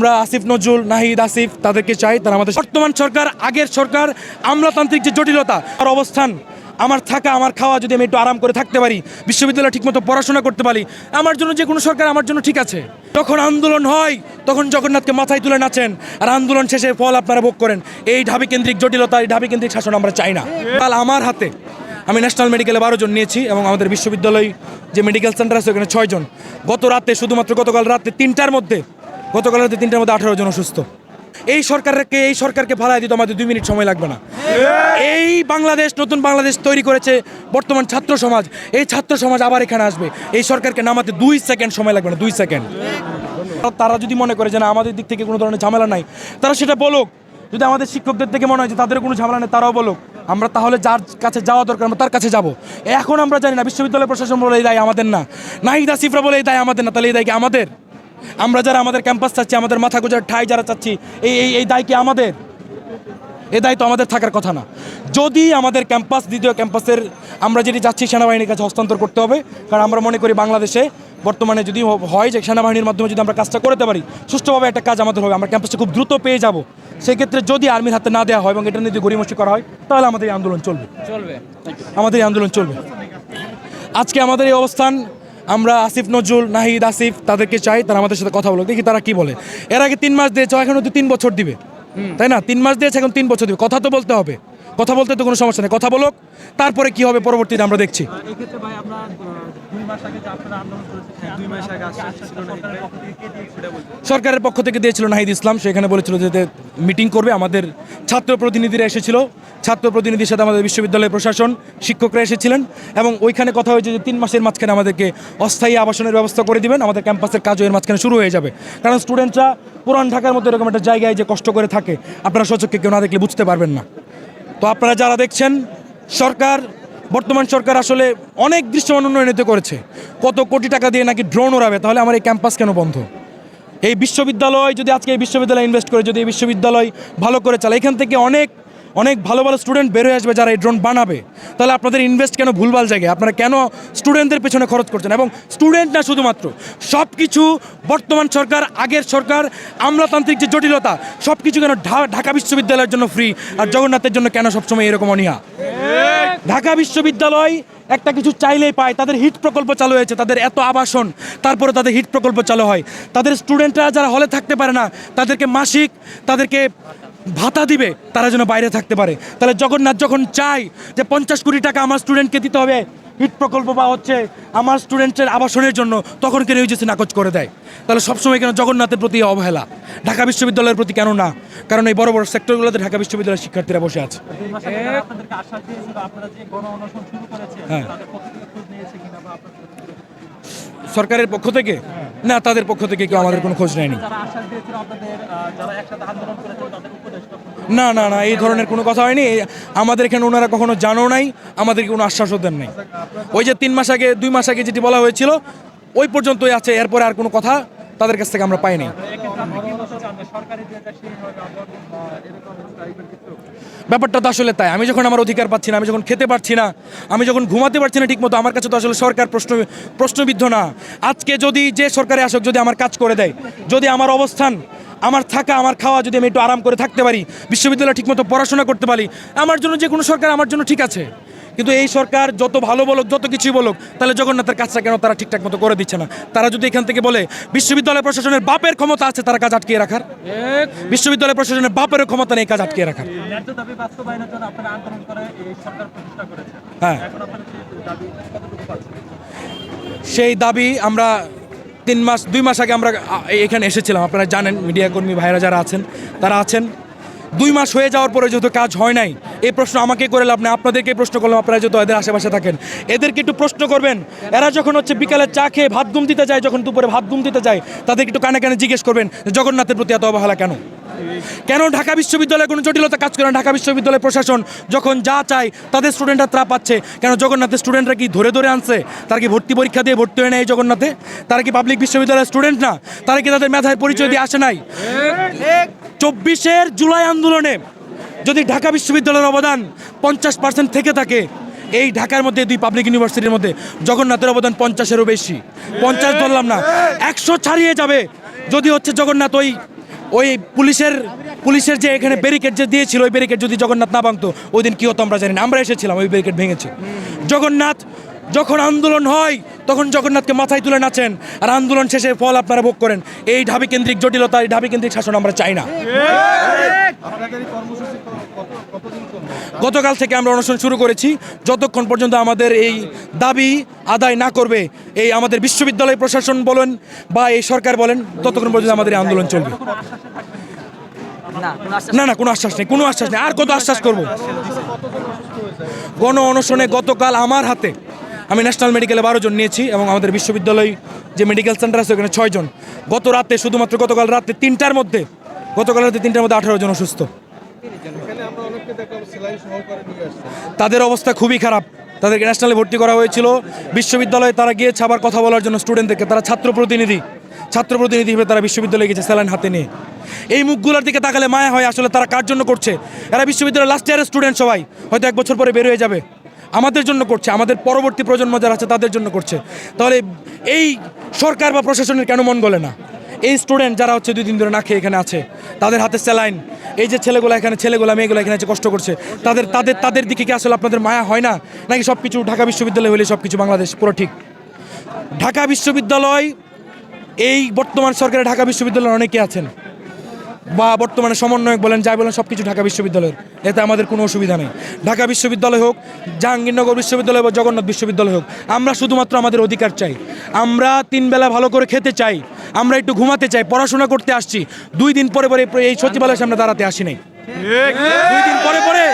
আমরা আসিফ নজরুল, নাহিদ আসিফ তাদেরকে চাই, তারা আমাদের বর্তমান সরকার, আগের সরকার, আমলাতান্ত্রিক যে জটিলতা, তার অবস্থান, আমার থাকা, আমার খাওয়া যদি আমি একটু আরাম করে থাকতে পারি, বিশ্ববিদ্যালয়ে ঠিকমতো পড়াশোনা করতে পারি, আমার জন্য যে কোনো সরকার আমার জন্য ঠিক আছে। যখন আন্দোলন হয়, তখন জগন্নাথকে মাথায় তুলে নাচেন, আর আন্দোলন শেষে ফল আপনারা ভোগ করেন। এই ঢাবি কেন্দ্রিক জটিলতা, এই ঢাবি কেন্দ্রিক শাসন আমরা চাই না। কাল আমার হাতে আমি ন্যাশনাল মেডিকেলে বারো জন নিয়েছি, এবং আমাদের বিশ্ববিদ্যালয় যে মেডিকেল সেন্টার আছে, ওখানে ছয়জন গত রাতে, শুধুমাত্র গতকাল রাতে তিনটার মধ্যে গতকাল রাতে তিনটার মধ্যে আঠারো জন অসুস্থ। এই সরকারকে এই সরকারকে ফালাই দিতে আমাদের দুই মিনিট সময় লাগবে না। এই বাংলাদেশ, নতুন বাংলাদেশ তৈরি করেছে বর্তমান ছাত্র সমাজ। এই ছাত্র সমাজ আবার এখানে আসবে। এই সরকারকে নামাতে দুই সেকেন্ড সময় লাগবে না, দুই সেকেন্ড। তারা যদি মনে করে যে না, আমাদের দিক থেকে কোনো ধরনের ঝামেলা নাই, তারা সেটা বলুক। যদি আমাদের শিক্ষকদের থেকে মনে হয় যে তাদের কোনো ঝামেলা নেই, তারাও বলুক। আমরা তাহলে যার কাছে যাওয়া দরকার, আমরা তার কাছে যাব। এখন আমরা জানি না, বিশ্ববিদ্যালয় প্রশাসন বলে এই দায় আমাদের না। নাহিদা সিফরা বলে এই দায় আমাদের না, তাহলে এই দায় কি আমাদের? আমরা যারা আমাদের ক্যাম্পাস চাচ্ছি আমাদের মাথা গোজার ঠাই যারা চাচ্ছি এই এই এই দায় কি আমাদের? এ দায়িত্ব আমাদের থাকার কথা না। যদি আমাদের ক্যাম্পাস দ্বিতীয় ক্যাম্পাসের আমরা যেটি যাচ্ছি সেনাবাহিনীর কাছে হস্তান্তর করতে হবে কারণ আমরা মনে করি বাংলাদেশে বর্তমানে যদি হয় যে সেনাবাহিনীর মাধ্যমে যদি আমরা কাজটা করতে পারি সুষ্ঠুভাবে একটা কাজ আমাদের হবে আমরা ক্যাম্পাসটা খুব দ্রুত পেয়ে যাব। সেই ক্ষেত্রে যদি আর্মির হাতে না দেওয়া হয় এবং এটা নিয়ে যদি গড়িমসি করা হয় তাহলে আমাদের এই আন্দোলন চলবে। চলবে। আমাদের এই আন্দোলন চলবে। আজকে আমাদের এই অবস্থান আমরা আসিফ নজরুল নাহিদ আসিফ তাদেরকে চাই তারা আমাদের সাথে কথা বলো দেখি তারা কি বলে। এর আগে তিন মাস দিয়েছে এখন তো তিন বছর দিবে। তাই না? তিন মাস দিয়েছে এখন তিন বছর দিবে। কথা তো বলতে হবে। কথা বলতে তো কোনো সমস্যা নেই কথা বলুক। তারপরে কি হবে পরবর্তীতে আমরা দেখছি। এক্ষেত্রে ভাই আমরা আহ, দুই মাস আগে যে আপনারা আন্দোলন করেছেন দুই মাস আগে আসছে ছিল না সরকারের পক্ষ থেকে কে দিয়েছে সেটা বলতে সরকারের পক্ষ থেকে দিয়েছিল নাহিদ ইসলাম সেখানে বলেছিল যে মিটিং করবে। আমাদের ছাত্র প্রতিনিধিরা এসেছিল। ছাত্র প্রতিনিধির সাথে আমাদের বিশ্ববিদ্যালয়ের প্রশাসন শিক্ষকরা এসেছিলেন এবং ওইখানে কথা হয়েছে যে তিন মাসের মাঝখানে আমাদেরকে অস্থায়ী আবাসনের ব্যবস্থা করে দিবেন। আমাদের ক্যাম্পাসের কাজও এর মাঝখানে শুরু হয়ে যাবে। কারণ স্টুডেন্টরা পুরান ঢাকার মতো এরকম একটা জায়গায় যে কষ্ট করে থাকে আপনারা সচক্ষে কেউ না দেখলে বুঝতে পারবেন না। তো আপনারা যারা দেখছেন, সরকার, বর্তমান সরকার আসলে অনেক দৃশ্যমান উন্নয়নিত করেছে। কত কোটি টাকা দিয়ে নাকি ড্রোন ওড়াবে, তাহলে আমার এই ক্যাম্পাস কেন বন্ধ? এই বিশ্ববিদ্যালয়, যদি আজকে এই বিশ্ববিদ্যালয় ইনভেস্ট করে, যদি এই বিশ্ববিদ্যালয় ভালো করে চালায়, এখান থেকে অনেক অনেক ভালো ভালো স্টুডেন্ট বের হয়ে আসবে যারা এই ড্রোন বানাবে। তাহলে আপনাদের ইনভেস্ট কেন ভুলভাল জায়গায়? আপনারা কেন স্টুডেন্টদের পেছনে খরচ করছেন? এবং স্টুডেন্ট না শুধুমাত্র সব কিছু বর্তমান সরকার, আগের সরকার, আমলাতান্ত্রিক যে জটিলতা সব কিছু কেন ঢাকা বিশ্ববিদ্যালয়ের জন্য ফ্রি আর জগন্নাথের জন্য কেন সবসময় এরকম অনীহা? ঢাকা বিশ্ববিদ্যালয় একটা কিছু চাইলেই পায়, তাদের হিট প্রকল্প চালু হয়েছে, তাদের এত আবাসন, তারপরে তাদের হিট প্রকল্প চালু হয়। তাদের স্টুডেন্টরা যারা হলে থাকতে পারে না, তাদেরকে মাসিক, তাদেরকে ভাতা দিবে, তারা যেন বাইরে থাকতে পারে। তাহলে জগন্নাথ যখন চাই যে পঞ্চাশ কোটি টাকা আমার স্টুডেন্টকে দিতে হবে, হিট প্রকল্প বা হচ্ছে আমার স্টুডেন্টের আবাসনের জন্য, তখন কেন ইউজিসি নাকচ করে দেয়? তাহলে সবসময় কেন জগন্নাথের প্রতি অবহেলা? ঢাকা বিশ্ববিদ্যালয়ের প্রতি কেন না? কারণ এই বড় বড় সেক্টরগুলোতে ঢাকা বিশ্ববিদ্যালয়ের শিক্ষার্থীরা বসে আছে। হ্যাঁ। সরকারের পক্ষ থেকে? না, তাদের পক্ষ থেকে কেউ আমাদের কোনো খোঁজ নেয়নি। না না না, এই ধরনের কোনো কথা হয়নি। আমাদের এখানে ওনারা কখনো জানো নাই, আমাদেরকে কোনো আশ্বাসও দেন নাই। ওই যে তিন মাস আগে, দুই মাস আগে যেটি বলা হয়েছিল, ওই পর্যন্তই আছে, এরপরে আর কোনো কথা তাদের কাছ থেকে আমরা পাইনি। ব্যাপারটা তো আসলে তাই। আমি যখন আমার অধিকার পাচ্ছি না, আমি যখন খেতে পারছি না, আমি যখন ঘুমাতে পারছি না ঠিকমতো, আমার কাছে তো আসলে সরকার প্রশ্ন, প্রশ্নবিদ্ধ না। আজকে যদি যে সরকারে আসুক, যদি আমার কাজ করে দেয়, যদি আমার অবস্থান আমার থাকা আমার খাওয়া যদি আমি একটু আরাম করে থাকতে পারি বিশ্ববিদ্যালয়ে ঠিকমতো পড়াশোনা করতে পারি আমার জন্য যে কোনো সরকার আমার জন্য ঠিক আছে। কিন্তু এই সরকার যত ভালো বলুক যত কিছুই বলুক তাহলে জগন্নাথের কাজটা কেন তারা ঠিকঠাক মতো করে দিচ্ছে না? তারা যদি এখান থেকে বলে বিশ্ববিদ্যালয় প্রশাসনের বাপের ক্ষমতা আছে তারা কাজ আটকিয়ে রাখার? বিশ্ববিদ্যালয় প্রশাসনের বাপের ক্ষমতা নেই কাজ আটকিয়ে রাখার। হ্যাঁ। সেই দাবি আমরা তিন মাস, দুই মাস আগে আমরা এখানে এসেছিলাম। আপনারা জানেন, মিডিয়া কর্মী ভাইরা যারা আছেন, তারা আছেন। দুই মাস হয়ে যাওয়ার পরে যেহেতু কাজ হয় নাই, এই প্রশ্ন আমাকে করে লাভ নেই, আপনাদেরকে প্রশ্ন করলাম, আপনারা যেহেতু এদের আশেপাশে থাকেন। এদেরকে একটু প্রশ্ন করবেন, এরা যখন হচ্ছে বিকালে চা খেয়ে ভাত ঘুম দিতে যায়, যখন দুপুরে ভাত ঘুম দিতে যায়, তাদেরকে একটু কানে কানে জিজ্ঞেস করবেন জগন্নাথের প্রতি এত অবহেলা কেন? কেন ঢাকা বিশ্ববিদ্যালয়ে কোনো জটিলতা কাজ করে না? ঢাকা বিশ্ববিদ্যালয় প্রশাসন যখন যা চায়, তাদের স্টুডেন্টরা ত্রা পাচ্ছে। কেন জগন্নাথের স্টুডেন্টরা কি ধরে ধরে আনছে? তারা কি ভর্তি পরীক্ষা দিয়ে ভর্তি হয়ে নেয় এই জগন্নাথে? তারা কি পাবলিক বিশ্ববিদ্যালয়ের স্টুডেন্ট না? তারা কি তাদের মেধায় পরিচয় দিয়ে আসে নাই? চব্বিশের জুলাই আন্দোলনে যদি ঢাকা বিশ্ববিদ্যালয়ের অবদান পঞ্চাশ পার্সেন্ট থেকে থাকে, এই ঢাকার মধ্যে দুই পাবলিক ইউনিভার্সিটির মধ্যে জগন্নাথের অবদান পঞ্চাশেরও বেশি। পঞ্চাশ ধরলাম না। একশো ছাড়িয়ে যাবে। যদি হচ্ছে জগন্নাথ ওই ওই পুলিশের পুলিশের যে এখানে ব্যারিকেড যে দিয়েছিল ওই ব্যারিকেড যদি জগন্নাথ না ভাঙতো ওই দিন কি হতো আমরা জানি না। আমরা এসেছিলাম ওই ব্যারিকেড ভেঙেছে। জগন্নাথ যখন আন্দোলন হয় তখন জগন্নাথকে মাথায় তুলে নাচেন আর আন্দোলন শেষে ফল আপনারা ভোগ করেন। এই ঢাবি কেন্দ্রিক জটিলতা এই ঢাবি কেন্দ্রিক শাসন আমরা চাই না। গতকাল থেকে আমরা অনুষ্ঠান শুরু করেছি। যতক্ষণ পর্যন্ত আমাদের এই দাবি আদায় না করবে, এই আমাদের বিশ্ববিদ্যালয় প্রশাসন বলেন বা এই সরকার বলেন, ততক্ষণ পর্যন্ত আমাদের এই আন্দোলন চলবে। না না, কোনো আশ্বাস নেই, কোনো আশ্বাস নেই, আর কত আশ্বাস করব? গণ অনশনে গতকাল আমার হাতে আমি ন্যাশনাল মেডিকেলে বারো জন নিয়েছি এবং আমাদের বিশ্ববিদ্যালয় যে মেডিকেল সেন্টার আছে, ওখানে ছয় জন। গত রাতে, শুধুমাত্র গতকাল রাতে তিনটার মধ্যে, গতকাল রাতে তিনটার মধ্যে আঠারো জন অসুস্থ। তাদের অবস্থা খুবই খারাপ। তাদেরকে ন্যাশনালে ভর্তি করা হয়েছিল। বিশ্ববিদ্যালয়ে তারা গিয়েছে আবার কথা বলার জন্য স্টুডেন্টদেরকে তারা ছাত্র প্রতিনিধি ছাত্র প্রতিনিধি হিসেবে তারা বিশ্ববিদ্যালয়ে গেছে স্যালাইন হাতে নিয়ে। এই মুখগুলোর দিকে তাকালে মায়া হয় আসলে তারা কার জন্য করছে? এরা বিশ্ববিদ্যালয়ের লাস্ট ইয়ারের স্টুডেন্ট সবাই। হয়তো এক বছর পরে বের হয়ে যাবে। আমাদের জন্য করছে। আমাদের পরবর্তী প্রজন্ম যারা আছে তাদের জন্য করছে। তাহলে এই সরকার বা প্রশাসনের কেন মন গলে না? এই স্টুডেন্ট যারা হচ্ছে দুই দিন ধরে না খেয়ে এখানে আছে, তাদের হাতে স্যালাইন এই যে ছেলেগুলো এখানে, ছেলেগুলো, মেয়েগুলো এখানে আছে, কষ্ট করছে। তাদের তাদের তাদের দিকে কি আসলে আপনাদের মায়া হয় না? নাকি সব কিছু ঢাকা বিশ্ববিদ্যালয় হলে সব কিছু বাংলাদেশ পুরো ঠিক? ঢাকা বিশ্ববিদ্যালয়, এই বর্তমান সরকারের ঢাকা বিশ্ববিদ্যালয়ের অনেকে আছেন। বা বর্তমানে সমন্বয়ক বলেন, যাই বলেন সব কিছু ঢাকা বিশ্ববিদ্যালয়ের। এতে আমাদের কোনো অসুবিধা নেই। ঢাকা বিশ্ববিদ্যালয় হোক, জাহাঙ্গীরনগর বিশ্ববিদ্যালয় বা জগন্নাথ বিশ্ববিদ্যালয় হোক, আমরা শুধুমাত্র আমাদের অধিকার চাই। আমরা তিন বেলা ভালো করে খেতে চাই। আমরা একটু ঘুমাতে চাই, পড়াশোনা করতে আসছি। দুই দিন পরে পরে এই সচিবালয়ের সামনে দাঁড়াতে আসি নাই। দুই দিন পরে পরে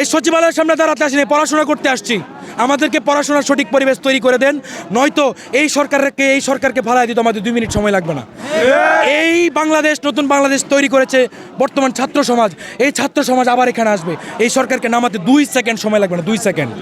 এই সচিবালয়ের সামনে দাঁড়াতে আসি নাই, পড়াশোনা করতে আসছি। আমাদেরকে পড়াশোনার সঠিক পরিবেশ তৈরি করে দেন, নয়তো এই সরকারকে এই সরকারকে ভাড়ায় দিতে আমাদের দুই মিনিট সময় লাগবে না। এই বাংলাদেশ, নতুন বাংলাদেশ তৈরি করেছে বর্তমান ছাত্র সমাজ। এই ছাত্র সমাজ আবার এখানে আসবে। এই সরকারকে নামাতে দুই সেকেন্ড সময় লাগবে না, দুই সেকেন্ড।